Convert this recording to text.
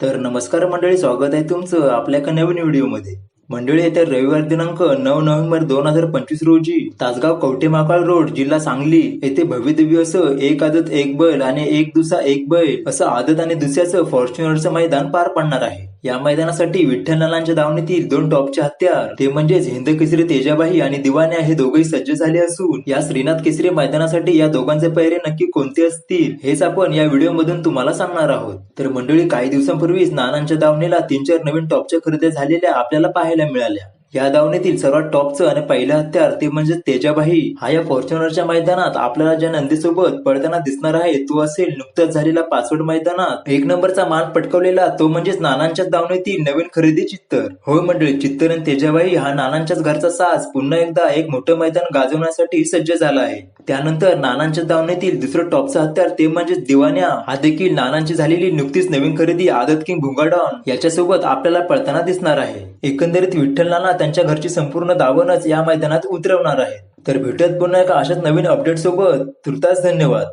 तर नमस्कार मंडळी स्वागत आहे तुमचं आपल्या एका नवीन व्हिडिओमध्ये मंडळी येत्या रविवार दिनांक नऊ नोव्हेंबर दोन हजार पंचवीस रोजी तासगाव कवठेमाकाळ रोड जिल्हा सांगली येथे भव्यदिव्य असं एक आदत एक बैल आणि एक दुसरा एक बैल असं आदत आणि दुसऱ्याचं फॉर्च्युनरचं मैदान पार पडणार आहे. या मैदानासाठी विठ्ठल दावणीतील दोन टॉपचे हत्यार ते म्हणजेच हिंद केसरी तेजाबाई आणि दिवाण्या हे दोघेही सज्ज झाले असून या श्रीनाथ केसरी मैदानासाठी या दोघांचे पैरे नक्की कोणते असतील हेच आपण या व्हिडिओ मधून तुम्हाला सांगणार आहोत. तर मंडळी काही दिवसांपूर्वीच नानांच्या दावणीला तीन चार नवीन टॉपच्या खरेदी झालेल्या आपल्याला पाहायला मिळाल्या. या धावणीतील सर्वात टॉपचं आणि पहिलं हत्यार ते म्हणजे तेजाबाई. हा या फॉर्च्युनरच्या मैदानात आपल्याला ज्या नंदीसोबत पडताना दिसणार आहे तो असेल नुकताच झालेला पासवर्ड मैदानात. एक नंबरचा मान पटकवलेला तो म्हणजेच नानांच्याच धावणीतील नवीन खरेदी चित्तर. होय मंडळी चित्तर आणि तेजाबाई हा नानांच्याच घरचा साज पुन्हा एकदा एक मोठं मैदान गाजवण्यासाठी सज्ज झाला आहे. त्यानंतर नानांच्या धावणीतील दुसरं टॉपचं हत्यार ते म्हणजे दिवाण्या. हा देखील नानांची झालेली नुकतीच नवीन खरेदी आदत किंग भुंगाडॉन याच्यासोबत आपल्याला पळताना दिसणार आहे. एकंदरीत विठ्ठल नाना त्यांच्या घरची संपूर्ण दावणच या मैदानात उतरवणार आहेत. तर भेटत पुन्हा एका अशाच नवीन अपडेट सोबत. तुर्तास धन्यवाद.